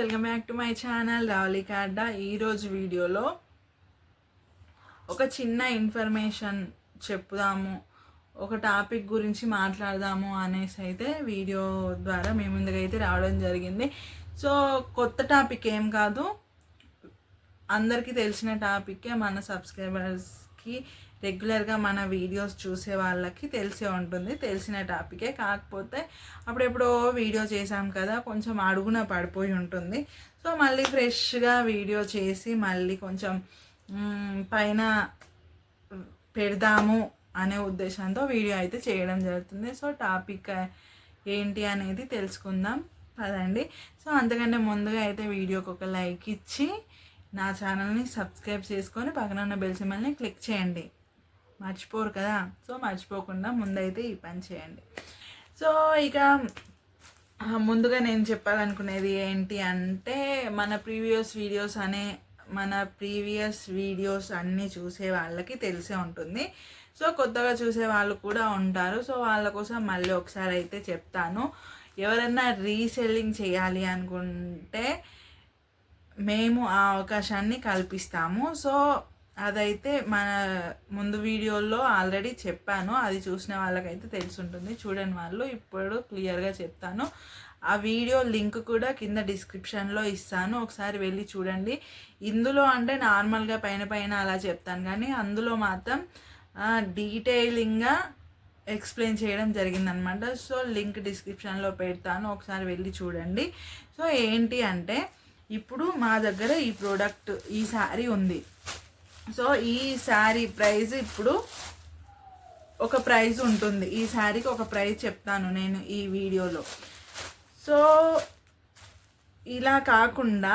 Welcome back to my channel రావలి కార్డా ఈరోజు వీడియోలో ఒక చిన్న ఇన్ఫర్మేషన్ చెప్పుదాము. ఒక టాపిక్ గురించి మాట్లాడదాము అనేసి అయితే వీడియో ద్వారా మీ ముందుకైతే రావడం జరిగింది. సో కొత్త టాపిక్ ఏం కాదు. అందరికీ తెలిసిన టాపిక్కే మన సబ్స్క్రైబర్స్కి రెగ్యులర్గా మన వీడియోస్ చూసే వాళ్ళకి తెలిసే ఉంటుంది. తెలిసిన టాపికే కాకపోతే అప్పుడెప్పుడో వీడియో చేశాం కదా కొంచెం అడుగున పడిపోయి ఉంటుంది. సో మళ్ళీ ఫ్రెష్గా వీడియో చేసి మళ్ళీ కొంచెం పైన పెడదాము అనే ఉద్దేశంతో వీడియో అయితే చేయడం జరుగుతుంది. సో టాపిక్ ఏంటి అనేది తెలుసుకుందాం. పదండి. సో అంతకంటే ముందుగా అయితే వీడియోకి ఒక లైక్ ఇచ్చి నా ఛానల్ని సబ్స్క్రైబ్ చేసుకొని పక్కన ఉన్న బెల్ క్లిక్ చేయండి. మర్చిపోరు కదా. సో మర్చిపోకుండా ముందైతే ఈ పని చేయండి. సో ఇక ముందుగా నేను చెప్పాలనుకునేది ఏంటి అంటే మన ప్రీవియస్ వీడియోస్ అనే మన ప్రీవియస్ వీడియోస్ అన్నీ చూసే వాళ్ళకి తెలిసే ఉంటుంది. సో కొత్తగా చూసే వాళ్ళు కూడా ఉంటారు. సో వాళ్ళ కోసం మళ్ళీ ఒకసారి అయితే చెప్తాను. ఎవరైనా రీసెల్లింగ్ చేయాలి అనుకుంటే మేము ఆ అవకాశాన్ని కల్పిస్తాము. సో అదైతే మన ముందు వీడియోలో ఆల్రెడీ చెప్పాను. అది చూసిన వాళ్ళకైతే తెలుసుంటుంది. చూడని వాళ్ళు ఇప్పుడు క్లియర్గా చెప్తాను. ఆ వీడియో లింక్ కూడా కింద డిస్క్రిప్షన్లో ఇస్తాను. ఒకసారి వెళ్ళి చూడండి. ఇందులో అంటే నార్మల్గా పైన పైన అలా చెప్తాను. కానీ అందులో మాత్రం డీటెయిలింగ్గా ఎక్స్ప్లెయిన్ చేయడం జరిగిందనమాట. సో లింక్ డిస్క్రిప్షన్లో పెడతాను. ఒకసారి వెళ్ళి చూడండి. సో ఏంటి అంటే ఇప్పుడు మా దగ్గర ఈ ప్రోడక్ట్ ఈ శారీ ఉంది. సో ఈ శారీ ప్రైస్ ఇప్పుడు ఒక ప్రైజ్ ఉంటుంది. ఈ శారీకి ఒక ప్రైజ్ చెప్తాను నేను ఈ వీడియోలో. సో ఇలా కాకుండా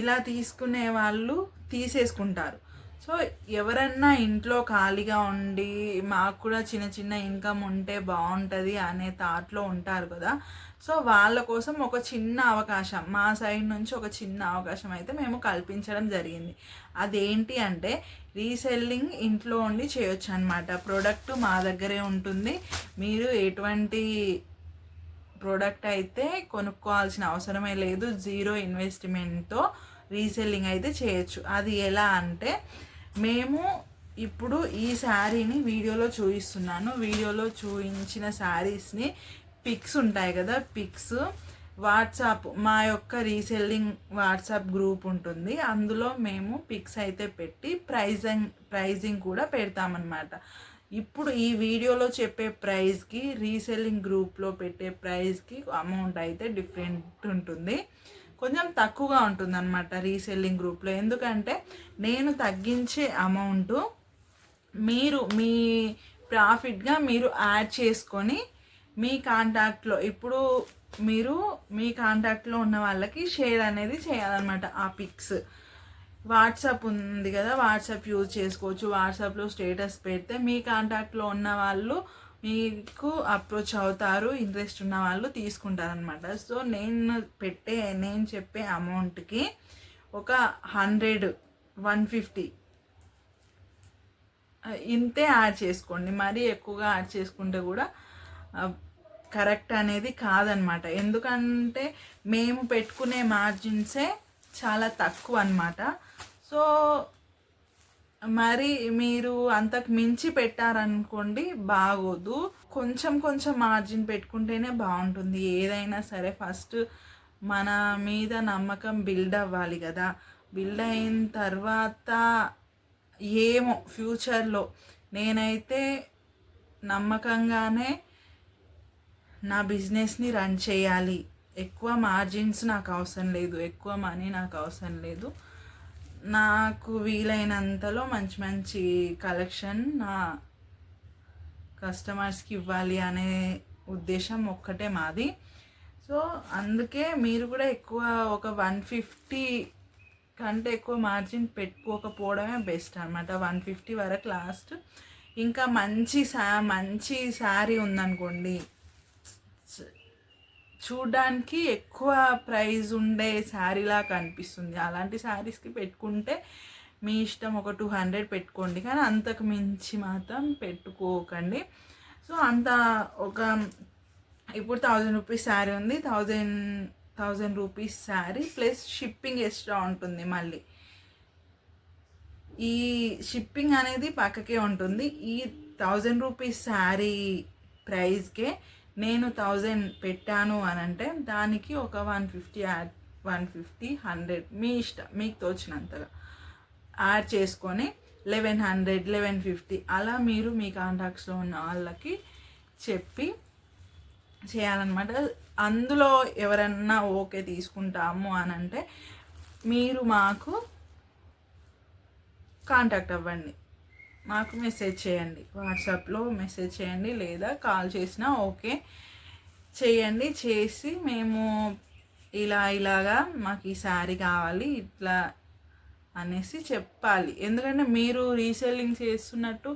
ఇలా తీసుకునే వాళ్ళు తీసేసుకుంటారు. సో ఎవరన్నా ఇంట్లో ఖాళీగా ఉండి మాకు కూడా చిన్న చిన్న ఇన్కమ్ ఉంటే బాగుంటుంది అనే థాట్లో ఉంటారు కదా. సో వాళ్ళ కోసం ఒక చిన్న అవకాశం మా సైడ్ నుంచి ఒక చిన్న అవకాశం అయితే మేము కల్పించడం జరిగింది. అదేంటి అంటే రీసెల్లింగ్ ఇంట్లో ఉండి చేయొచ్చు అనమాట ప్రోడక్ట్ మా దగ్గరే ఉంటుంది. మీరు ఎటువంటి ప్రోడక్ట్ అయితే కొనుక్కోవాల్సిన అవసరమే లేదు. జీరో ఇన్వెస్ట్మెంట్తో రీసెల్లింగ్ అయితే చేయొచ్చు. అది ఎలా అంటే మేము ఇప్పుడు ఈ శారీని వీడియోలో చూపిస్తున్నాను. వీడియోలో చూపించిన శారీస్ని పిక్స్ ఉంటాయి కదా పిక్స్. వాట్సాప్ మా యొక్క రీసెల్లింగ్ వాట్సాప్ గ్రూప్ ఉంటుంది. అందులో మేము పిక్స్ అయితే పెట్టి ప్రైజింగ్ ప్రైజింగ్ కూడా పెడతామన్నమాట. ఇప్పుడు ఈ వీడియోలో చెప్పే ప్రైస్కి రీసెల్లింగ్ గ్రూప్లో పెట్టే ప్రైస్కి అమౌంట్ అయితే డిఫరెంట్ ఉంటుంది. కొంచెం తక్కువగా ఉంటుంది అనమాట రీసెల్లింగ్ గ్రూప్లో ఎందుకంటే నేను తగ్గించే అమౌంట్ మీరు మీ ప్రాఫిట్గా మీరు యాడ్ చేసుకొని మీ కాంటాక్ట్లో ఇప్పుడు మీరు మీ కాంటాక్ట్లో ఉన్న వాళ్ళకి షేర్ అనేది చేయాలన్నమాట ఆ పిక్స్ వాట్సాప్ ఉంది కదా వాట్సాప్ యూజ్ చేసుకోవచ్చు. వాట్సాప్లో స్టేటస్ పెడితే మీ కాంటాక్ట్లో ఉన్న వాళ్ళు మీకు అప్రోచ్ అవుతారు ఇంట్రెస్ట్ ఉన్న వాళ్ళు తీసుకుంటారనమాట సో నేను పెట్టే నేను చెప్పే అమౌంట్కి ఒక హండ్రెడ్ వన్ ఫిఫ్టీ ఇంతే యాడ్ చేసుకోండి. మరీ ఎక్కువగా యాడ్ చేసుకుంటే కూడా కరెక్ట్ అనేది కాదనమాట ఎందుకంటే మేము పెట్టుకునే మార్జిన్సే చాలా తక్కువ అనమాట సో మరి మీరు అంతకు మించి పెట్టారనుకోండి బాగోదు. కొంచెం కొంచెం మార్జిన్ పెట్టుకుంటేనే బాగుంటుంది. ఏదైనా సరే ఫస్ట్ మన మీద నమ్మకం బిల్డ్ అవ్వాలి కదా. బిల్డ్ అయిన తర్వాత ఏమో ఫ్యూచర్లో నేనైతే నమ్మకంగానే నా బిజినెస్ని రన్ చేయాలి. ఎక్కువ మార్జిన్స్ నాకు అవసరం లేదు. ఎక్కువ మనీ నాకు అవసరం లేదు. నాకు వీలైనంతలో మంచి మంచి కలెక్షన్ నా కస్టమర్స్కి ఇవ్వాలి అనే ఉద్దేశం ఒక్కటే మాది. సో అందుకే మీరు కూడా ఎక్కువ ఒక వన్ ఫిఫ్టీ కంటే ఎక్కువ మార్జిన్ పెట్టుకోకపోవడమే బెస్ట్ అనమాట వన్ ఫిఫ్టీ వరకు లాస్ట్. ఇంకా మంచి సా మంచి శారీ ఉందనుకోండి. చూడడానికి ఎక్కువ ప్రైజ్ ఉండే శారీలా కనిపిస్తుంది. అలాంటి శారీస్కి పెట్టుకుంటే మీ ఇష్టం ఒక టూ హండ్రెడ్ పెట్టుకోండి. కానీ అంతకు మించి మాత్రం పెట్టుకోకండి. సో అంత ఒక ఇప్పుడు థౌజండ్ రూపీస్ శారీ ఉంది. Thousand thousand rupees sari plus shipping extra ఉంటుంది మళ్ళీ. ఈ షిప్పింగ్ అనేది పక్కకే ఉంటుంది. ఈ థౌజండ్ రూపీస్ శారీ ప్రైస్కే నేను థౌజండ్ పెట్టాను అని అంటే దానికి ఒక one fifty add one fifty hundred మీ ఇష్టం మీకు తోచినంతగా. యాడ్ చేసుకొని లెవెన్ హండ్రెడ్ లెవెన్ ఫిఫ్టీ అలా మీరు మీ కాంటాక్ట్స్లో ఉన్న వాళ్ళకి చెప్పి చేయాలన్నమాట. అందులో ఎవరన్నా ఓకే తీసుకుంటాము అని అంటే మీరు మాకు కాంటాక్ట్ అవ్వండి. మాకు మెసేజ్ చేయండి. వాట్సాప్లో మెసేజ్ చేయండి లేదా కాల్ చేసినా ఓకే చేయండి. చేసి మేము ఇలా ఇలాగా మాకు ఈ శారీ కావాలి ఇట్లా అనేసి చెప్పాలి. ఎందుకంటే మీరు రీసెల్లింగ్ చేస్తున్నట్టు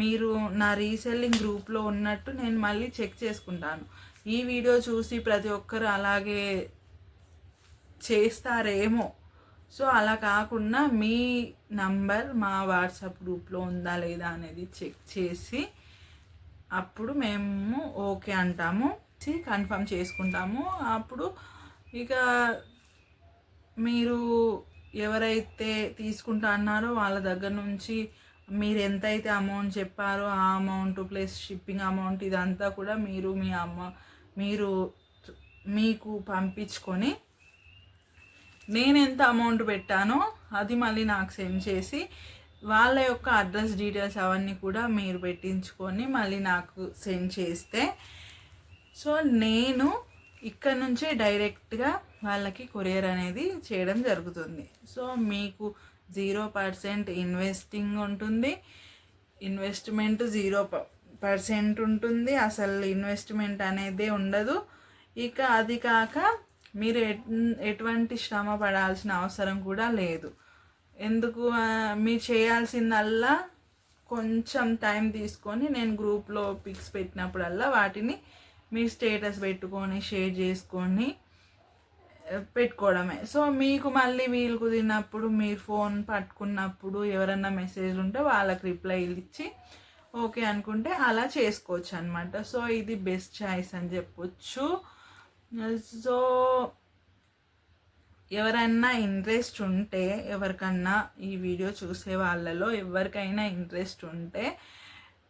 మీరు నా రీసెల్లింగ్ గ్రూప్లో ఉన్నట్టు నేను మళ్ళీ చెక్ చేసుకుంటాను. ఈ వీడియో చూసి ప్రతి ఒక్కరు అలాగే చేస్తారేమో సో అలా కాకుండా మీ నంబర్ మా వాట్సాప్ గ్రూప్లో ఉందా లేదా అనేది చెక్ చేసి అప్పుడు మేము ఓకే అంటాము. కన్ఫర్మ్ చేసుకుంటాము. అప్పుడు ఇక మీరు ఎవరైతే తీసుకుంటా అన్నారో వాళ్ళ దగ్గర నుంచి మీరు ఎంతైతే అమౌంట్ చెప్పారో ఆ అమౌంట్ ప్లస్ షిప్పింగ్ అమౌంట్ ఇదంతా కూడా మీరు మీ అమ్మ మీరు మీకు పంపించుకొని నేను ఎంత అమౌంట్ పెట్టానో అది మళ్ళీ నాకు సెండ్ చేసి వాళ్ళ యొక్క అడ్రస్ డీటెయిల్స్ అవన్నీ కూడా మీరు పెట్టించుకొని మళ్ళీ నాకు సెండ్ చేస్తే. సో నేను ఇక్కడ నుంచే డైరెక్ట్గా వాళ్ళకి కొరియర్ అనేది చేయడం జరుగుతుంది. సో మీకు జీరో పర్సెంట్ ఇన్వెస్టింగ్ ఉంటుంది. ఇన్వెస్ట్మెంట్ జీరో పర్సెంట్ ఉంటుంది. అసలు ఇన్వెస్ట్మెంట్ అనేది ఉండదు. ఇక అది కాక మీరు ఎటువంటి శ్రమ పడాల్సిన అవసరం కూడా లేదు. ఎందుకు మీరు చేయాల్సిందల్లా కొంచెం టైం తీసుకొని నేను గ్రూప్లో పిక్స్ పెట్టినప్పుడల్లా వాటిని మీ స్టేటస్ పెట్టుకొని షేర్ చేసుకొని పెట్టుకోవడమే. సో మీకు మళ్ళీ వీలు కుదిరినప్పుడు మీరు ఫోన్ పట్టుకున్నప్పుడు ఎవరన్నా మెసేజ్ ఉంటే వాళ్ళకి రిప్లై ఇచ్చి ఓకే అనుకుంటే అలా చేసుకోవచ్చు అనమాట సో ఇది బెస్ట్ చాయిస్ అని చెప్పొచ్చు. సో ఎవరైనా ఇంట్రెస్ట్ ఉంటే ఎవరికన్నా ఈ వీడియో చూసే వాళ్ళలో ఎవరికైనా ఇంట్రెస్ట్ ఉంటే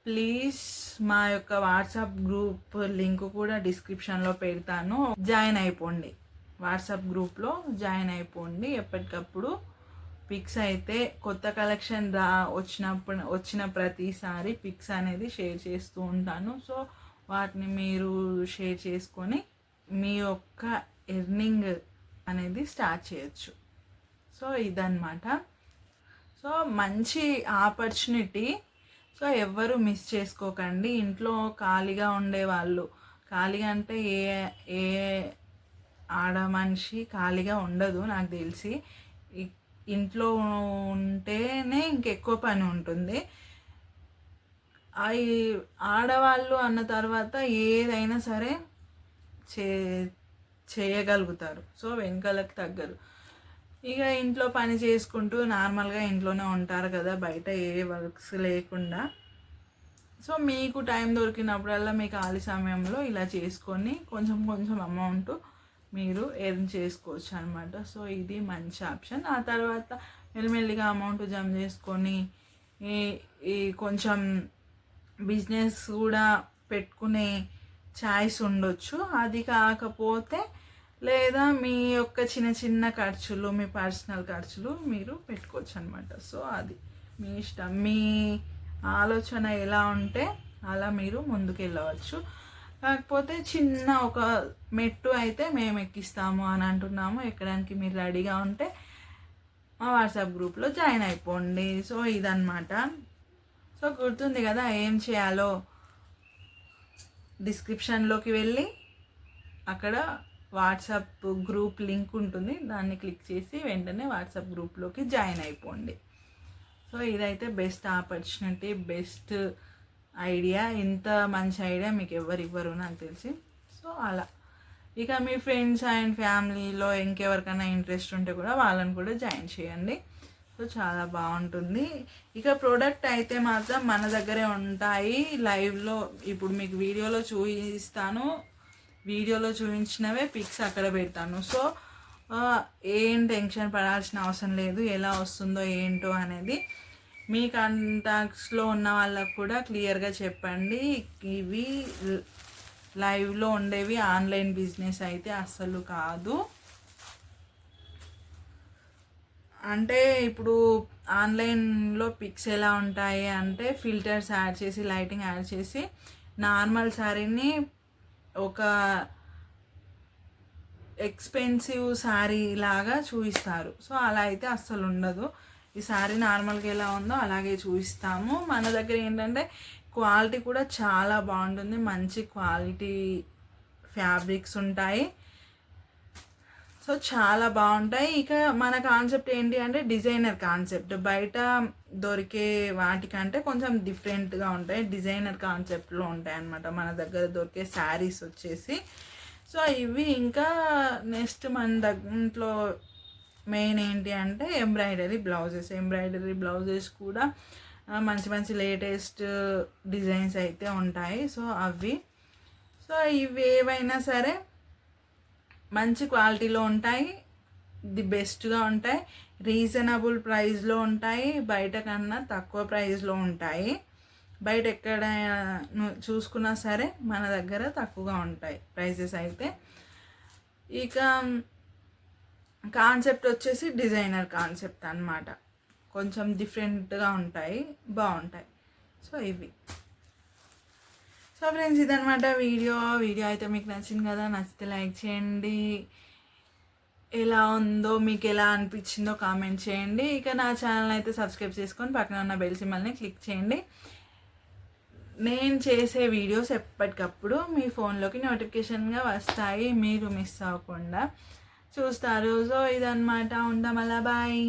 ప్లీజ్ మా యొక్క వాట్సాప్ గ్రూప్ లింక్ కూడా డిస్క్రిప్షన్లో పెడతాను. జాయిన్ అయిపోండి. వాట్సాప్ గ్రూప్లో జాయిన్ అయిపోండి. ఎప్పటికప్పుడు పిక్స్ అయితే కొత్త కలెక్షన్ రా వచ్చినప్పుడు వచ్చిన ప్రతిసారి పిక్స్ అనేది షేర్ చేస్తూ ఉంటాను. సో వాటిని మీరు షేర్ చేసుకొని మీ యొక్క ఎర్నింగ్ అనేది స్టార్ట్ చేయొచ్చు. సో ఇదన్నమాట. సో మంచి ఆపర్చునిటీ సో ఎవ్వరు మిస్ చేసుకోకండి. ఇంట్లో ఖాళీగా ఉండేవాళ్ళు. ఖాళీగా అంటే ఏ ఏ ఆడ మనిషి ఖాళీగా ఉండదు నాకు తెలిసి. ఇంట్లో ఉంటేనే ఇంకెక్కువ పని ఉంటుంది. ఆడవాళ్ళు అన్న తర్వాత ఏదైనా సరే చే చేయగలుగుతారు. సో వెనకాలకు తగ్గరు ఇక ఇంట్లో పని చేసుకుంటూ నార్మల్గా ఇంట్లోనే ఉంటారు కదా బయట ఏ వర్క్స్ లేకుండా. సో మీకు టైం దొరికినప్పుడల్లా మీ ఖాళీ సమయంలో ఇలా చేసుకొని కొంచెం కొంచెం అమౌంట్ మీరు ఎర్న్ చేసుకోవచ్చు అనమాట సో ఇది మంచి ఆప్షన్. ఆ తర్వాత మెల్లిమెల్లిగా అమౌంట్ జమ చేసుకొని ఈ కొంచెం బిజినెస్ కూడా పెట్టుకునే ఛాయిస్ ఉండొచ్చు. అది కాకపోతే లేదా మీ యొక్క చిన్న చిన్న ఖర్చులు మీ పర్సనల్ ఖర్చులు మీరు పెట్టుకోవచ్చు అనమాట సో అది మీ ఇష్టం. మీ ఆలోచన ఎలా ఉంటే అలా మీరు ముందుకు వెళ్ళవచ్చు కాకపోతే చిన్న ఒక మెట్టు అయితే మేము ఎక్కిస్తాము అని అంటున్నాము. ఎక్కడానికి మీరు రెడీగా ఉంటే మా వాట్సాప్ గ్రూప్లో జాయిన్ అయిపోండి. సో ఇదన్నమాట. సో గుర్తుంది కదా ఏం చేయాలో? డిస్క్రిప్షన్లోకి వెళ్ళి అక్కడ వాట్సాప్ గ్రూప్ లింక్ ఉంటుంది. దాన్ని క్లిక్ చేసి వెంటనే వాట్సాప్ గ్రూప్లోకి జాయిన్ అయిపోండి. సో ఇదైతే బెస్ట్ ఆపర్చునిటీ బెస్ట్ ఐడియా. ఇంత మంచి ఐడియా మీకు ఎవరు ఇవ్వరు నాకు తెలిసి. సో అలా. ఇక మీ ఫ్రెండ్స్ అండ్ ఫ్యామిలీలో ఇంకెవరికైనా ఇంట్రెస్ట్ ఉంటే కూడా వాళ్ళని కూడా జాయిన్ చేయండి. సో చాలా బాగుంటుంది. ఇక ప్రోడక్ట్ అయితే మాత్రం మన దగ్గరే ఉంటాయి. లైవ్లో ఇప్పుడు మీకు వీడియోలో చూపిస్తాను. వీడియోలో చూపించినవే పిక్స్ అక్కడ పెడతాను. సో ఏం టెన్షన్ పడాల్సిన అవసరం లేదు. ఎలా వస్తుందో ఏంటో అనేది మీ కాంటాక్ట్స్లో ఉన్న వాళ్ళకు కూడా క్లియర్గా చెప్పండి. ఇవి లైవ్లో ఉండేవి ఆన్లైన్ బిజినెస్ అయితే అస్సలు కాదు. అంటే ఇప్పుడు ఆన్లైన్లో పిక్స్ ఎలా ఉంటాయి అంటే ఫిల్టర్స్ యాడ్ చేసి లైటింగ్ యాడ్ చేసి నార్మల్ శారీని ఒక ఎక్స్పెన్సివ్ శారీ లాగా చూపిస్తారు. సో అలా అయితే అస్సలు ఉండదు. ఈ శారీ నార్మల్గా ఎలా ఉందో అలాగే చూపిస్తాము. మన దగ్గర ఏంటంటే క్వాలిటీ కూడా చాలా బాగుంటుంది. మంచి క్వాలిటీ ఫ్యాబ్రిక్స్ ఉంటాయి. సో చాలా బాగుంటాయి. ఇక మన కాన్సెప్ట్ ఏంటి అంటే డిజైనర్ కాన్సెప్ట్ బయట దొరికే వాటికంటే కొంచెం డిఫరెంట్గా ఉంటాయి. డిజైనర్ కాన్సెప్ట్లో ఉంటాయి అన్నమాట. మన దగ్గర దొరికే శారీస్ వచ్చేసి. సో ఇవి ఇంకా నెక్స్ట్ మన దగ్గరలో మెయిన్ ఏంటి అంటే ఎంబ్రాయిడరీ బ్లౌజెస్ ఎంబ్రాయిడరీ బ్లౌజెస్ కూడా మంచి మంచి లేటెస్ట్ డిజైన్స్ అయితే ఉంటాయి. సో అవి. సో ఇవి ఏవైనా సరే మంచి క్వాలిటీలో ఉంటాయి ది బెస్ట్గా ఉంటాయి రీజనబుల్ ప్రైస్లో ఉంటాయి బయట కన్నా తక్కువ ప్రైస్లో ఉంటాయి. బయట ఎక్కడ చూసుకున్నా సరే మన దగ్గర తక్కువగా ఉంటాయి ప్రైజెస్ అయితే. ఇక కాన్సెప్ట్ వచ్చేసి డిజైనర్ కాన్సెప్ట్ అన్నమాట. కొంచెం డిఫరెంట్గా ఉంటాయి బాగుంటాయి. సో ఇవి. సో ఫ్రెండ్స్ ఇదనమాట వీడియో. వీడియో అయితే మీకు నచ్చింది కదా నచ్చితే లైక్ చేయండి. ఎలా ఉందో మీకు ఎలా అనిపించిందో కామెంట్ చేయండి. ఇక నా ఛానల్ అయితే సబ్స్క్రైబ్ చేసుకొని పక్కన ఉన్న బెల్ సింబల్ని క్లిక్ చేయండి. నేను చేసే వీడియోస్ ఎప్పటికప్పుడు మీ ఫోన్లోకి నోటిఫికేషన్గా వస్తాయి. మీరు మిస్ అవ్వకుండా చూస్తారు. సో ఇదనమాట ఉందాం అలా బాయ్